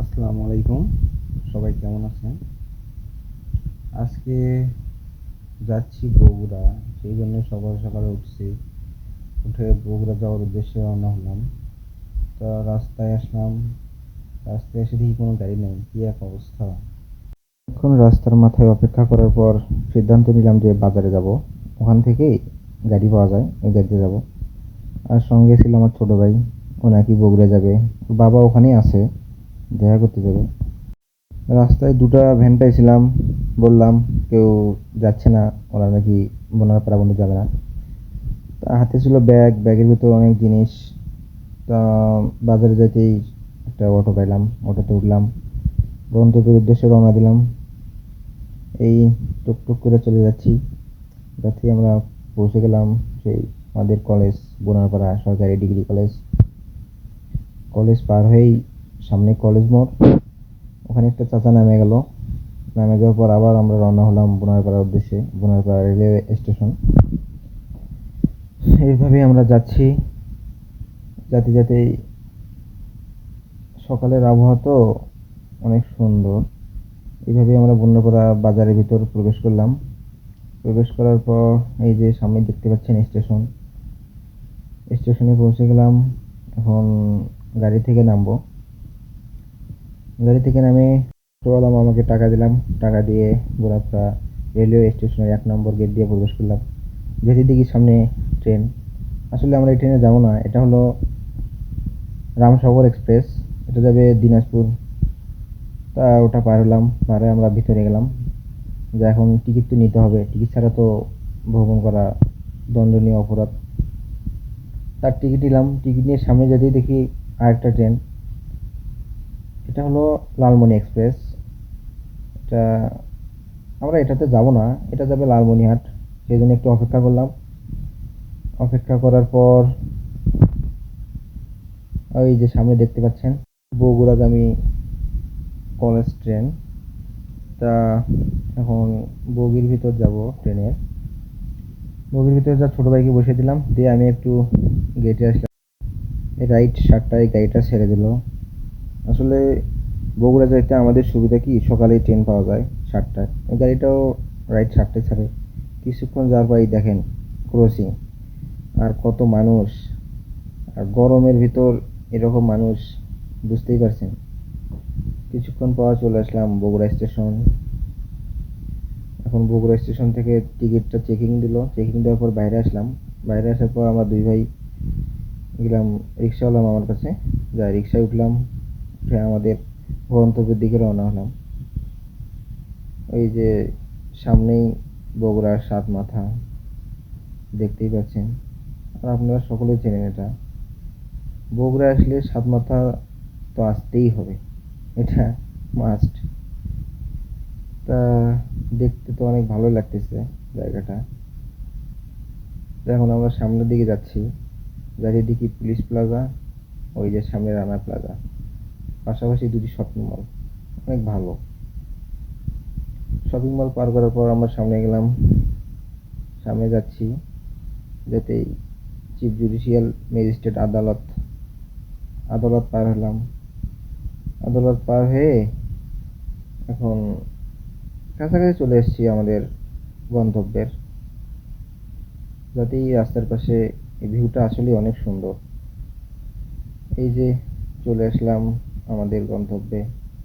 আসসালামু আলাইকুম। সবাই কেমন আছেন? আজকে যাচ্ছি বগুড়া, সেই জন্য সকাল সকালে উঠছি। উঠে বগুড়া যাওয়ার উদ্দেশ্যে রওনা হলাম। তা রাস্তায় আসলাম। রাস্তায় এসে দেখি কোনো গাড়ি নেই। কি এক অবস্থা। এখন রাস্তার মাথায় অপেক্ষা করার পর সিদ্ধান্ত নিলাম যে বাজারে যাব। ওখান থেকেই গাড়ি পাওয়া যায় ওই গাড়িতে যাব। আর সঙ্গে ছিল আমার ছোট ভাই। ও নাকি বগুড়া যাবে। বাবা ওখানেই আছে। দেখা করতে যাবে। রাস্তায় দুটা ভ্যান পাইছিলাম বললাম কেউ যাচ্ছে না, ওরা নাকি বনারপাড়া বন্ধু যাবে না। তা হাতে ছিল ব্যাগ ব্যাগের ভিতর অনেক জিনিস। তা বাজারে যেতেই একটা অটো পাইলাম অটোতে উঠলাম। গন্তব্যের উদ্দেশ্যে রওনা দিলাম। এই টুকটুক করে চলে যাচ্ছি। যাতে আমরা পৌঁছে গেলাম সেই আমাদের কলেজ বোনারপাড়া সরকারি ডিগ্রি কলেজ কলেজ পার হয়েই সামনে কলেজ মোড়। ওখানে একটা চাচা নামে গেল। নামে যাওয়ার পর আবার আমরা রওনা হলাম বোনারপাড়ার উদ্দেশ্যে, বোনারপাড়া রেলওয়ে স্টেশন। এইভাবে আমরা যাচ্ছি। যাতে যাতে সকালের আবহাওয়া তো অনেক সুন্দর। এইভাবে আমরা বন্যপাড়া বাজারের ভিতর প্রবেশ করলাম। প্রবেশ করার পর এই যে সামনে দেখতে পাচ্ছেন স্টেশন। স্টেশনে পৌঁছে গেলাম। এখন গাড়ি থেকে নামবো। গাড়ি থেকে নামে টোয়ালাম আমাকে টাকা দিলাম। টাকা দিয়ে বোরাপড়া রেলওয়ে স্টেশনের এক নম্বর গেট দিয়ে প্রবেশ করলাম। যেতে দেখি সামনে ট্রেন। আসলে আমরা এই ট্রেনে যাব না। এটা হলো রামসাগর এক্সপ্রেস। এটা যাবে দিনাজপুর। তা ওটা পার হলাম। পার আমরা ভিতরে গেলাম। যে এখন টিকিট তো নিতে হবে। টিকিট ছাড়া তো ভ্রমণ করা দণ্ডনীয় অপরাধ। তার টিকিট নিলাম। টিকিট নিয়ে সামনে যেতেই দেখি আরেকটা ট্রেন। এটা হলো লালমনি এক্সপ্রেস। এটা আমরা এটাতে যাব না, এটা যাবে লালমনিহাট। সেই জন্য একটু অপেক্ষা করলাম। অপেক্ষা করার পর ওই যে সামনে দেখতে পাচ্ছেন, বগুড়াগামী কলেজ ট্রেন। তা এখন বগির ভিতর যাব ট্রেনের। বগির ভিতরে যা ছোটো বাইকে বসিয়ে দিলাম, দিয়ে আমি একটু গেটে আসলাম। রাইট সাতটায় গাড়িটা ছেড়ে দিল। আসলে বগুড়া যাইতে আমাদের সুবিধা কি? সকালেই ট্রেন পাওয়া যায় সাতটায়। ওই গাড়িটাও রাইট সাতটায় ছাড়ে। কিছুক্ষণ যাওয়ার পরই দেখেন ক্রসিং আর কত মানুষ। আর গরমের ভিতর এরকম মানুষ, বুঝতেই পারছেন। কিছুক্ষণ পর চলে আসলাম বগুড়া স্টেশন এখন বগুড়া স্টেশন থেকে টিকিটটা চেকিং দিল। চেকিং দেওয়ার পর বাইরে আসলাম। বাইরে আসার পর আমার দুই ভাই গেলাম রিক্সাওয়ালা আমার কাছে। যা রিক্সায় উঠলাম। উঠে আমাদের গন্তব্যের দিকে রওনা হলাম। ওই যে সামনেই বগুড়ার সাত মাথা দেখতেই পাচ্ছেন। আর আপনারা সকলেই চেনেন এটা। বগুড়া আসলে সাত মাথা তো আসতেই হবে। এটা মাস্ট তা দেখতে তো অনেক ভালো লাগতেছে জায়গাটা। এখন আমরা সামনের দিকে যাচ্ছি। দেখি পুলিশ প্লাজা, ওই যে সামনে রানা প্লাজা। পাশাপাশি দুটি শপিং মল অনেক ভালো। শপিং মল পার করার পর আমরা সামনে গেলাম। সামনে যাচ্ছি। যেতেই চিফ জুডিশিয়াল ম্যাজিস্ট্রেট আদালত। আদালত পার হলাম। আদালত পার হয়ে এখন কাছাকাছি চলে এসেছি আমাদের গন্তব্যের। যাতে এই রাস্তার পাশে এই ভিউটা আসলে অনেক সুন্দর। এই যে চলে আসলাম। আমাদের গন্তব্যে।